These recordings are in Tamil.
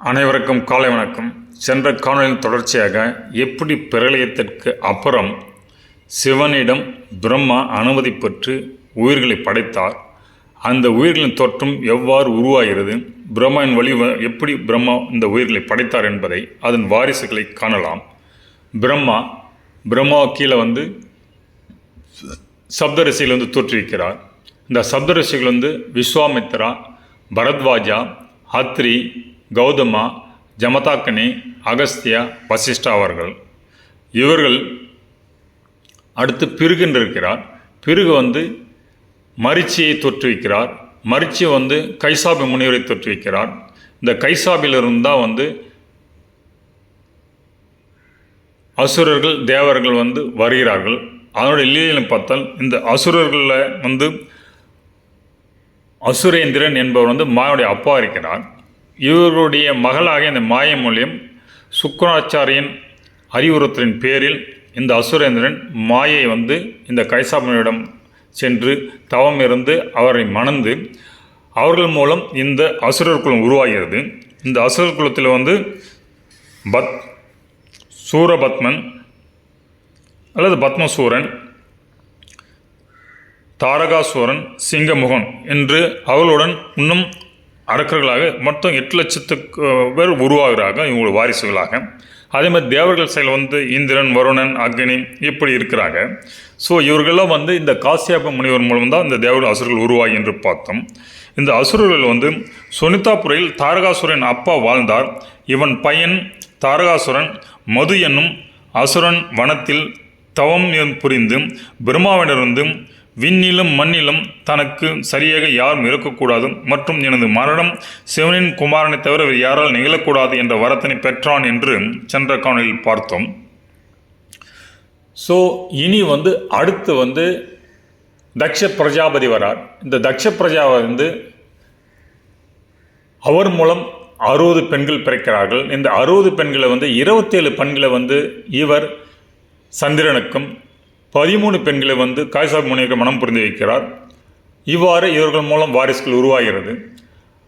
அனைவருக்கும் காலை வணக்கம். சென்ற காணொலியின் தொடர்ச்சியாக எப்படி பிரளயத்திற்கு அப்புறம் சிவனிடம் பிரம்மா அனுமதி பெற்று உயிர்களை படைத்தார் அந்த உயிர்களின் தோற்றம் எவ்வாறு உருவாகிறது பிரம்மாவின் வழி வ- எப்படி பிரம்மா இந்த உயிர்களை படைத்தார் என்பதை அதன் வாரிசுகளை காணலாம். பிரம்மா பிரம்மா கீழே வந்து சப்தரிசிகள் வந்து தோற்றுவிக்கிறார் இந்த சப்தரிஷிகள் வந்து விஸ்வாமித்ரா பரத்வாஜா அத்ரி கௌதமா ஜமதாக்கனி அகஸ்தியா வசிஷ்டா அவர்கள். இவர்கள் அடுத்து பிருகுன்னு இருக்கிறார் பிருகு வந்து மரிச்சியை தோற்றுவிக்கிறார். மரிச்சி வந்து கைசாபி முனிவரை தோற்றுவிக்கிறார். இந்த கைசாபிலிருந்து தான் வந்து அசுரர்கள் தேவர்கள் வந்து வருகிறார்கள். அதனுடைய லீலையில் பார்த்தால் இந்த அசுரர்களில் வந்து அசுரேந்திரன் என்பவர் வந்து மாயுடைய அப்பா இருக்கிறார். இவருடைய மகளாக இந்த மாய மூலியம் சுக்கராச்சாரியின் அறிவுறுத்தலின் பேரில் இந்த அசுரேந்திரன் மாயை வந்து இந்த கைசாபனிடம் சென்று தவம் இருந்து அவரை மணந்து அவர்கள் மூலம் இந்த அசுரர் குலம் உருவாகிறது. இந்த அசுரர் குலத்தில் வந்து பத் சூரபத்மன் அல்லது பத்மசூரன் தாரகாசூரன் சிங்கமுகன் என்று அவர்களுடன் இன்னும் அரக்கர்களாக மொத்தம் எட்டு லட்சத்துக்கு பேர் உருவாகிறாங்க இவங்களோட வாரிசுகளாக. அதே மாதிரி தேவர்கள் செயல் வந்து இந்திரன் வருணன் அக்னி இப்படி இருக்கிறாங்க. ஸோ இவர்களெல்லாம் வந்து இந்த காசியாப முனிவர் மூலம் தான் இந்த தேவர்கள் அசுரர்கள் உருவாகி என்று பார்த்தோம். இந்த அசுரர்கள் வந்து சுனிதாபுரையில் தாரகாசுரன் அப்பா வாழ்ந்தார். இவன் பையன் தாரகாசுரன் மது என்னும் அசுரன் வனத்தில் தவம் புரிந்து பிரம்மாவிடமிருந்து விண்ணிலும் மண்ணிலும் தனக்கு சரியாக யாரும் இருக்கக்கூடாது மற்றும் எனது மரணம் சிவனின் குமாரனை தவிர வேறு யாரால் நிகழக்கூடாது என்ற வரத்தினை பெற்றான் என்று சென்ற காணொலியில் பார்த்தோம். ஸோ இனி வந்து அடுத்து வந்து தக்ஷ பிரஜாபதி வரார். இந்த தக்ஷ பிரஜா வந்து அவர் மூலம் அறுபது பெண்கள் பிறக்கிறார்கள். இந்த அறுபது பெண்களை வந்து இருபத்தேழு பெண்களை வந்து இவர் சந்திரனுக்கும் பதிமூணு பெண்களை வந்து காய்சாப் முனிவருக்கு மனம் புரிந்து வைக்கிறார். இவ்வாறு இவர்கள் மூலம் வாரிசுகள் உருவாகிறது.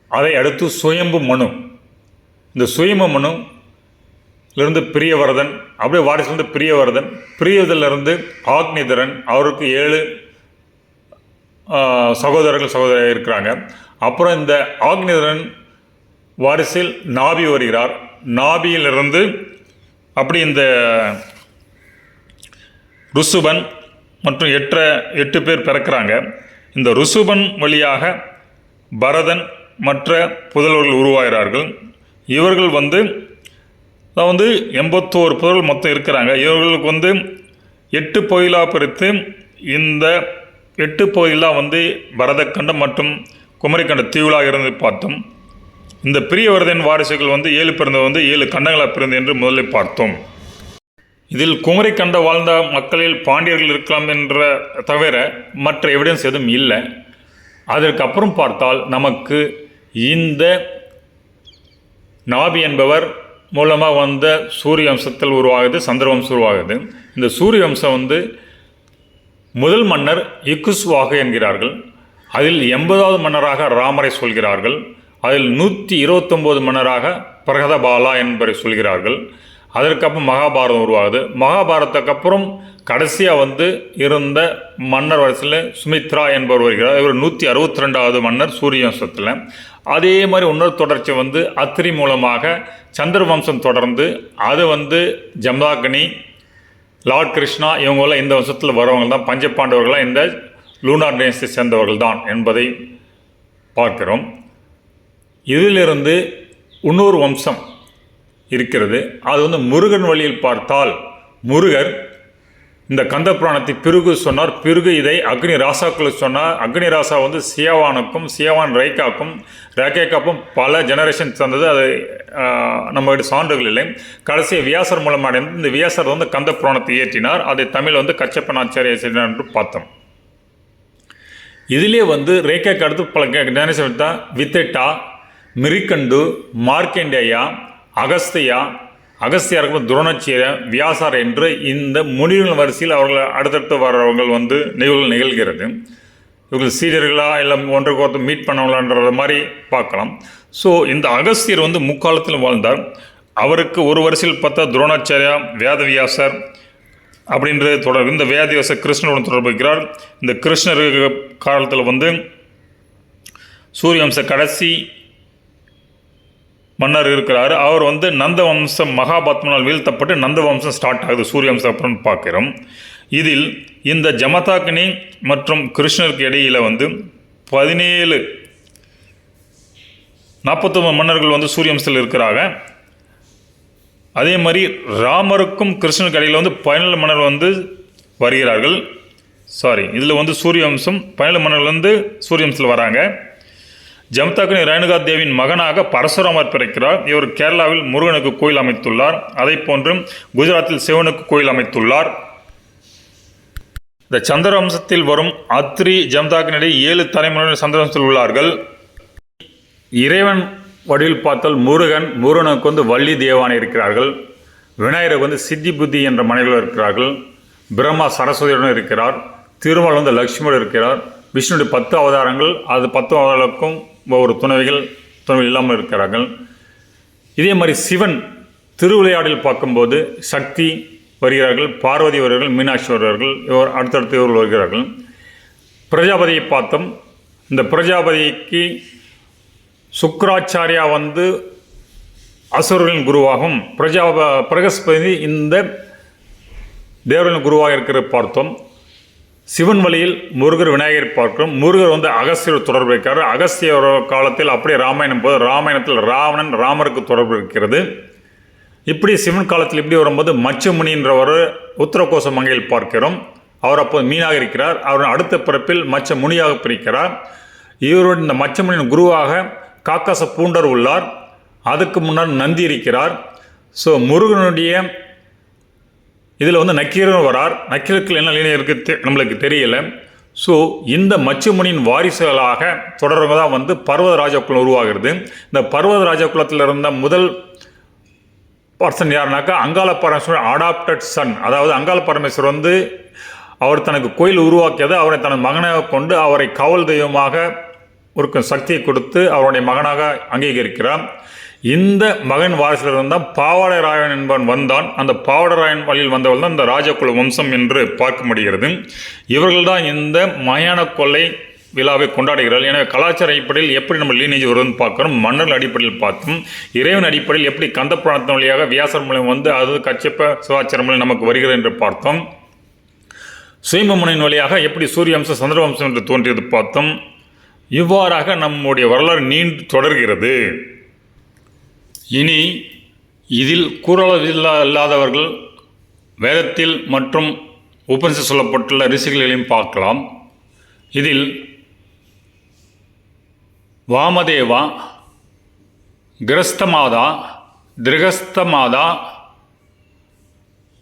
அதை அடுத்து சுயம்பு மனு. இந்த சுயம்பு மனு இருந்து பிரியவரதன் அப்படியே வாரிசுலேருந்து பிரியவரதன் பிரியவதிலிருந்து ஆக்னிதரன் அவருக்கு ஏழு சகோதரர்கள் சகோதரர் இருக்கிறாங்க. அப்புறம் இந்த ஆக்னிதரன் வாரிசில் நாபி வருகிறார். நாபியிலிருந்து அப்படி இந்த ருசுபன் மற்றும் எட்ட எட்டு பேர் பிறக்கிறாங்க. இந்த ருசுபன் வழியாக பரதன் மற்ற புதல்வர்கள் உருவாகிறார்கள். இவர்கள் வந்து வந்து எண்பத்தோரு புதல்கள் மொத்தம் இருக்கிறாங்க. இவர்களுக்கு வந்து எட்டு பகுதிகளாக பிரித்து இந்த எட்டு பகுதிகளாக வந்து பரதக்கண்டம் மற்றும் குமரிக்கண்ட தீவுகளாக இருந்து பார்த்தோம். இந்த பிரியவரதன் வாரிசுகள் வந்து ஏழு பிறந்தது வந்து ஏழு கண்டங்களாக பிறந்து என்று முதலில் பார்த்தோம். இதில் குமரி கண்ட வாழ்ந்த மக்களில் பாண்டியர்கள் இருக்கலாம் என்ற தவிர மற்ற எவிடன்ஸ் எதுவும் இல்லை. அதற்கப்புறம் பார்த்தால் நமக்கு இந்த நாபி என்பவர் மூலமாக வந்த சூரிய வம்சத்தில் உருவாகுது சந்திர வம்சம் உருவாகுது. இந்த சூரிய வம்சம் வந்து முதல் மன்னர் இக்குஸ்வாகு என்கிறார்கள். அதில் எண்பதாவது மன்னராக ராமரை சொல்கிறார்கள். அதில் நூற்றி இருபத்தொம்போது மன்னராக பிரகதபாலா என்பவரை சொல்கிறார்கள். அதற்கப்புறம் மகாபாரதம் உருவாகுது. மகாபாரதத்துக்கு அப்புறம் கடைசியாக வந்து இருந்த மன்னர் வரிசையில் சுமித்ரா என்பவர் வருகிறார். இவர் நூற்றி அறுபத்தி ரெண்டாவது மன்னர் சூரிய வம்சத்தில் அதே மாதிரி இன்னொரு தொடர்ச்சி வந்து அத்திரி மூலமாக சந்திர வம்சம் தொடர்ந்து அது வந்து ஜம்தாகனி லார்ட் கிருஷ்ணா இவங்களாம் இந்த வம்சத்தில் வரவங்க தான் பஞ்சபாண்டவர்களாக இந்த லூனார் டேன்ஸை சேர்ந்தவர்கள் தான் என்பதை பார்க்கிறோம். இதிலிருந்து இன்னொரு வம்சம் இருக்கிறது. அது வந்து முருகன் வழியில் பார்த்தால் முருகர் இந்த கந்த புராணத்தை பிருகு சொன்னார். பிருகு இதை அக்னி ராசாக்களுக்கு சொன்னார். அக்னி ராசா வந்து சியாவானுக்கும் சியாவான் ரைக்காக்கும் ரேகேக்காப்பும் பல ஜெனரேஷன் தந்தது. அது நம்மகிட்ட சான்றுகள் இல்லை. கடைசி வியாசர் மூலம் அடைந்து இந்த வியாசர் வந்து கந்த புராணத்தை இயற்றினார். அதை தமிழ் வந்து கச்சப்பனாச்சாரிய செய்தார் என்று பார்த்தோம். இதிலே வந்து ரேகேக்கு அடுத்து பல ஜெனரேஷன் வித்தா வித்தெட்டா மிரிக்கண்டு மார்க்கண்டேயா அகஸ்தியா அகஸ்தியாருக்கு துரோணச்சீர வியாசார் என்று இந்த முனிவர்கள் வரிசையில் அவர்கள் அடுத்தடுத்து வர்றவங்கள் வந்து நிகழ்வு நிகழ்கிறது. இவர்கள் சீரியர்களா இல்லை ஒன்றுக்கு ஒருத்தர் மீட் பண்ணவங்களான்ற மாதிரி பார்க்கலாம். ஸோ இந்த அகஸ்தியர் வந்து முக்காலத்தில் வாழ்ந்தார். அவருக்கு ஒரு வரிசையில் பார்த்தா துரோணாச்சாரியா வேதவியாசர் அப்படின்றது தொடர் இந்த வேதவியாசர் கிருஷ்ணருடன் தொடர்பு இந்த கிருஷ்ணர் காலத்தில் வந்து சூரியவம்ச கடைசி மன்னர் இருக்கிறார். அவர் வந்து நந்த வம்சம் மகாபாத்மனால் வீழ்த்தப்பட்டு நந்த வம்சம் ஸ்டார்ட் ஆகுது. சூரிய வம்சம் அப்புறம் பார்க்கிறோம். இதில் இந்த ஜமதாக்கினி மற்றும் கிருஷ்ணருக்கு இடையில் வந்து பதினேழு நாற்பத்தொம்பது மன்னர்கள் வந்து சூரிய வம்சத்தில் இருக்கிறாங்க. அதே மாதிரி ராமருக்கும் கிருஷ்ணருக்கு இடையில் வந்து பதினேழு மன்னர் வந்து வருகிறார்கள். சாரி இதில் வந்து சூரிய வம்சம் பதினேழு மன்னர்கள் வந்து சூரிய வம்சத்தில் வராங்க. ஜமதாக்கினி ரேணுகா தேவியின் மகனாக பரசுராமர் பிறக்கிறார். இவர் கேரளாவில் முருகனுக்கு கோயில் அமைத்துள்ளார். அதை போன்று குஜராத்தில் சிவனுக்கு கோயில் அமைத்துள்ளார். இந்த சந்திரவம்சத்தில் வரும் அத்ரி ஜம்தாக்கினிடையே ஏழு தலைமுறையினர் சந்திரவம்சத்தில் உள்ளார்கள். இறைவன் வடிவில் பார்த்தால் முருகன் முருகனுக்கு வந்து வள்ளி தேவானை இருக்கிறார்கள். விநாயகருக்கு வந்து சித்தி புத்தி என்ற மனைவிகள் இருக்கிறார்கள். பிரம்மா சரஸ்வதியுடன் இருக்கிறார். திருமல் வந்து லக்ஷ்மியோடு இருக்கிறார். விஷ்ணுடைய பத்து அவதாரங்கள். அது பத்து அவதாரங்களுக்கும் ஒவ்வொரு துணைவிகள் துணைகள் இல்லாமல் இருக்கிறார்கள். இதே மாதிரி சிவன் திருவிளையாடல் பார்க்கும்போது சக்தி வருகிறார்கள் பார்வதி வருகிறார்கள் மீனாட்சி வருகிறார்கள் இவர் அடுத்தடுத்து இவர்கள் வருகிறார்கள். பிரஜாபதியை பார்த்தோம். இந்த பிரஜாபதிக்கு சுக்கராச்சாரியா வந்து அசுரர்களின் குருவாகும். பிரஜா பிரகஸ்பதி இந்த தேவர்களின் குருவாக இருக்கிற பார்த்தோம். சிவன் வழியில் முருகர் விநாயகர் பார்க்கிறோம். முருகர் வந்து அகஸ்தியர் தொடர்பு இருக்கிறார் அகஸ்தியர் காலத்தில் அப்படியே ராமாயணம் போது ராமாயணத்தில் ராவணன் ராமருக்கு தொடர்பு இருக்கிறது. இப்படி சிவன் காலத்தில் இப்படி வரும்போது மச்சமுனின்றவர் உத்தரகோச மங்கையில் பார்க்கிறோம். அவர் அப்போது மீனாக இருக்கிறார். அவர் அடுத்த பிறப்பில் மச்ச முனியாக பிரிக்கிறார் இவருடைய இந்த மச்சமுனியின் குருவாக காக்காச பூண்டர் உள்ளார். அதுக்கு முன்னால் நந்தி இருக்கிறார். ஸோ முருகனுடைய இதில் வந்து நக்கீரன் வரார். நக்கீரத்தில் என்ன லீனம் இருக்குது தெ- நம்மளுக்கு தெரியல. ஸோ இந்த மச்சுமுனியின் வாரிசுகளாக தொடர்ந்து தான் வந்து பர்வத குலம் உருவாகிறது. இந்த பர்வத குலத்தில் இருந்த முதல் பர்சன் யாருனாக்கா அங்காள பரமேஸ்வரன் அடாப்டட் சன் அதாவது அங்காள பரமேஸ்வரர் வந்து அவர் தனக்கு கோயில் உருவாக்கியது அவரை தனது மகனாக கொண்டு அவரை காவல் தெய்வமாக ஒரு சக்தியை கொடுத்து அவருடைய மகனாக அங்கீகரிக்கிறார். இந்த மகன் வாரிசில் இருந்தால் பாவாடராயன் என்பவன் வந்தான். அந்த பாவாடராயன் வழியில் வந்தவள் தான் இந்த ராஜகுல வம்சம் என்று பார்க்க முடிகிறது இவர்கள்தான் இந்த மயான கொள்ளை விழாவை கொண்டாடுகிறார்கள். எனவே கலாச்சார அடிப்படையில் எப்படி நம்ம லீனேஜ் வருதுன்னு பார்க்குறோம் மன்னர் அடிப்படையில் பார்த்தோம் இறைவன் அடிப்படையில் எப்படி கந்த புராணத்தின் வழியாக வியாசர் மூலம் வந்து அது கச்சப்ப சிவாச்சாரம் மூலம் நமக்கு வருகிறது என்று பார்த்தோம். சுயம்பமுனையின் வழியாக எப்படி சூரிய வம்சம் சந்திர வம்சம் என்று தோன்றியது பார்த்தோம். இவ்வாறாக நம்முடைய வரலாறு நீண்டு தொடர்கிறது. இனி இதில் கூறளவில்லா இல்லாதவர்கள் வேதத்தில் மற்றும் உபனிஷ சொல்லப்பட்டுள்ள ரிஷிகளையும் பார்க்கலாம். இதில் வாமதேவா கிரஸ்தமாதா திருகஸ்தமாதா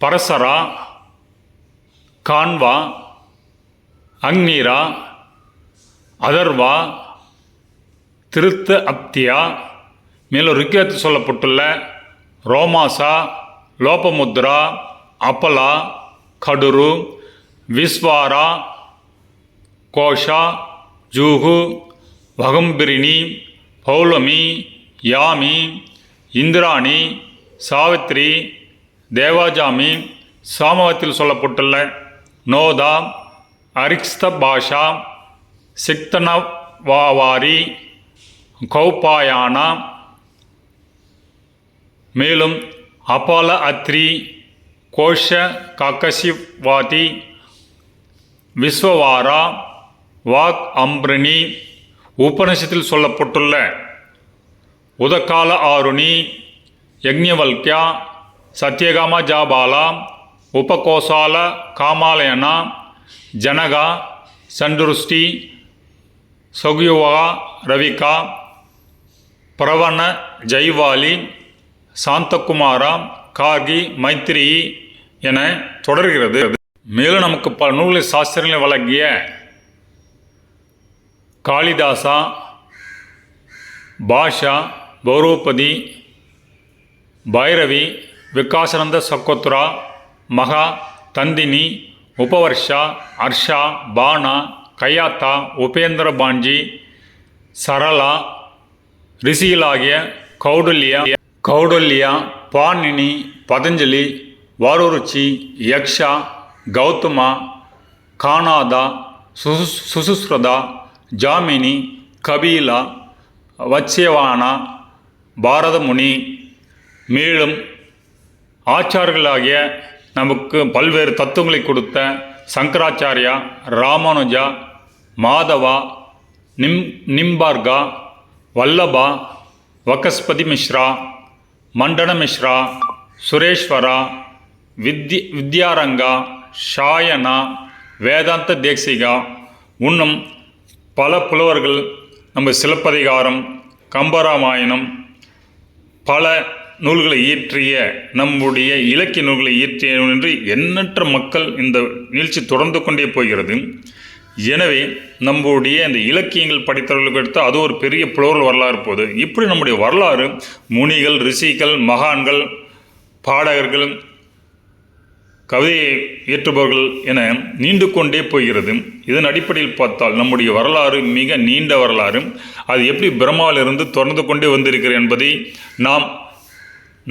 பரசரா கான்வா அக்னீரா அதர்வா திருத்த அப்தியா மேலும் ரிக்கேத்து சொல்லப்பட்டுள்ள ரோமாசா லோபமுத்ரா அப்பலா கடுரு விஸ்வாரா கோஷா ஜூகு வகம்பிரினி பௌலமி யாமி இந்திராணி சாவித்ரி தேவாஜாமி சாமவத்தில் சொல்லப்பட்டுள்ள நோதா அரிக்ஸ்த பாஷா சிக்தனவாவாரி கௌபாயானா மேலும் அபால அத்ரி கோஷ காக்கசிவாதி விஸ்வவாரா வாக் அம்ரினி உபநிஷத்தில் சொல்லப்பட்டுள்ள உதகால ஆருணி யக்ஞவல்யா சத்யகாம ஜாபாலா உபகோசால காமாலயனா ஜனகா சண்டுருஷ்டி சொகுயுவா ரவிகா பிரவண ஜெய்வாலி சாந்தகுமாரா கார்கி மைத்திரி என தொடர்கிறது. மேலும் நமக்கு பல நூல்களை சாஸ்திரங்களை வழங்கிய காளிதாசா பாஷா பௌரூபதி பைரவி விகாசானந்த சக்கோத்ரா மகா தந்தினி உபவர்ஷா ஹர்ஷா பானா கயாத்தா உபேந்திர பாஞ்சி சரளா ரிஷிகளாகிய கௌடல்யா கௌடல்யா பாணினி பதஞ்சலி வாரூருச்சி யக்ஷா கௌதமா கானாதா சுசு சுசுஸ்ரதா ஜாமினி கபீலா வச்சியவானா பாரதமுனி மேலும் ஆச்சார்களாகிய நமக்கு பல்வேறு தத்துவங்களை கொடுத்த சங்கராச்சாரியா ராமானுஜா மாதவா நிம் நிம்பார்கா வல்லபா வகஸ்பதி மிஸ்ரா மண்டன மிஸ்ரா சுரேஸ்வரா வித்ய வித்யாரங்கா ஷாயனா வேதாந்த தேசிகா இன்னும் பல புலவர்கள் நம்ம சிலப்பதிகாரம் கம்பராமாயணம் பல நூல்களை இயற்றிய நம்முடைய இலக்கிய நூல்களை இயற்றிய என்று எண்ணற்ற மக்கள் இந்த நிகழ்ச்சி தொடர்ந்து கொண்டே போகிறது. எனவே நம்முடைய இந்த இலக்கியங்கள் படித்தவர்களுக்கு எடுத்து அது ஒரு பெரிய புலோரல் வரலாறு போகுது இப்படி நம்முடைய வரலாறு முனிகள் ரிஷிகள் மகான்கள் பாடகர்கள் கவிதையை இயற்றுபவர்கள் என நீண்டு கொண்டே போகிறது. இதன் அடிப்படையில் பார்த்தால் நம்முடைய வரலாறு மிக நீண்ட வரலாறு. அது எப்படி பிரம்மாவிலிருந்து தொடர்ந்து கொண்டே வந்திருக்கிறது என்பதை நாம்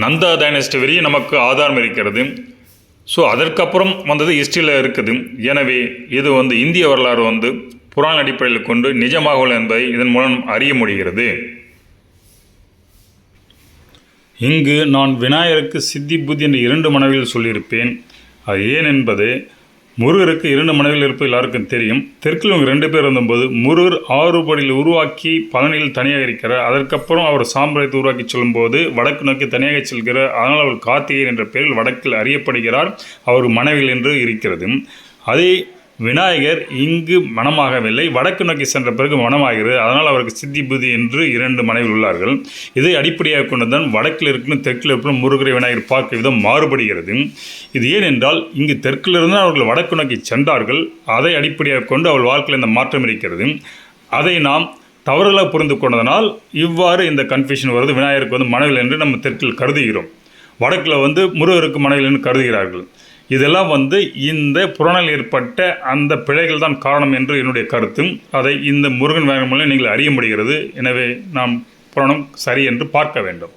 நந்தா டைனஸ்டி வரையும் நமக்கு ஆதாரம் இருக்கிறது. ஸோ அதற்கப்புறம் வந்தது ஹிஸ்ட்ரியில் இருக்குது. எனவே இது வந்து இந்திய வரலாறு வந்து புராண அடிப்படையில் கொண்டு நிஜமாக என்பதை இதன் மூலம் அறிய முடிகிறது. இங்கு நான் விநாயகருக்கு சித்தி புத்தி என்ற இரண்டு மனைவியில் சொல்லியிருப்பேன். அது ஏன் என்பது முருகருக்கு இரண்டு மனைவிகள் இருப்பது எல்லாருக்கும் தெரியும். தெற்கில் இவங்க ரெண்டு பேர் இருந்தபோது முருகர் ஆறுபடியில் உருவாக்கி பழனியில் தனியாக இருக்கிறார். அதற்கப்புறம் அவர் சாம்பிராயத்தை உருவாக்கி சொல்லும்போது வடக்கு நோக்கி தனியாக செல்கிறார். அதனால் அவர் கார்த்திகேயன் என்ற பெயரில் வடக்கில் அறியப்படுகிறார். அவர் மனைவியில் என்று இருக்கிறது. அதே விநாயகர் இங்கு மனமாகவில்லை. வடக்கு நோக்கி சென்ற பிறகு மனமாகிறது. அதனால் அவருக்கு சித்தி புதி என்று இரண்டு மனைவி உள்ளார்கள். இதை அடிப்படையாக கொண்டுதான் வடக்கில் இருக்கணும் தெற்கில் இருக்கணும் முருகரை விநாயகர் பார்க்க விதம் மாறுபடுகிறது. இது ஏனென்றால் இங்கு தெற்கிலிருந்து அவர்கள் வடக்கு நோக்கி சென்றார்கள். அதை அடிப்படையாக கொண்டு அவள் வாழ்க்கையில் இந்த மாற்றம் இருக்கிறது. அதை நாம் தவறுகளாக புரிந்து கொண்டதனால் இவ்வாறு இந்த கன்ஃபியூஷன் வருது. விநாயகருக்கு வந்து மனைவில் என்று நம்ம தெற்கில் கருதுகிறோம். வடக்கில் வந்து முருகருக்கு மனைவில் என்று கருதுகிறார்கள். இதெல்லாம் வந்து இந்த புறநில் ஏற்பட்ட அந்த பிழைகள் தான் காரணம் என்று என்னுடைய கருத்து அதை இந்த முருகன் வேகம் மூலம் நீங்கள் அறிய முடிகிறது. எனவே நாம் புராணம் சரி என்று பார்க்க வேண்டும்.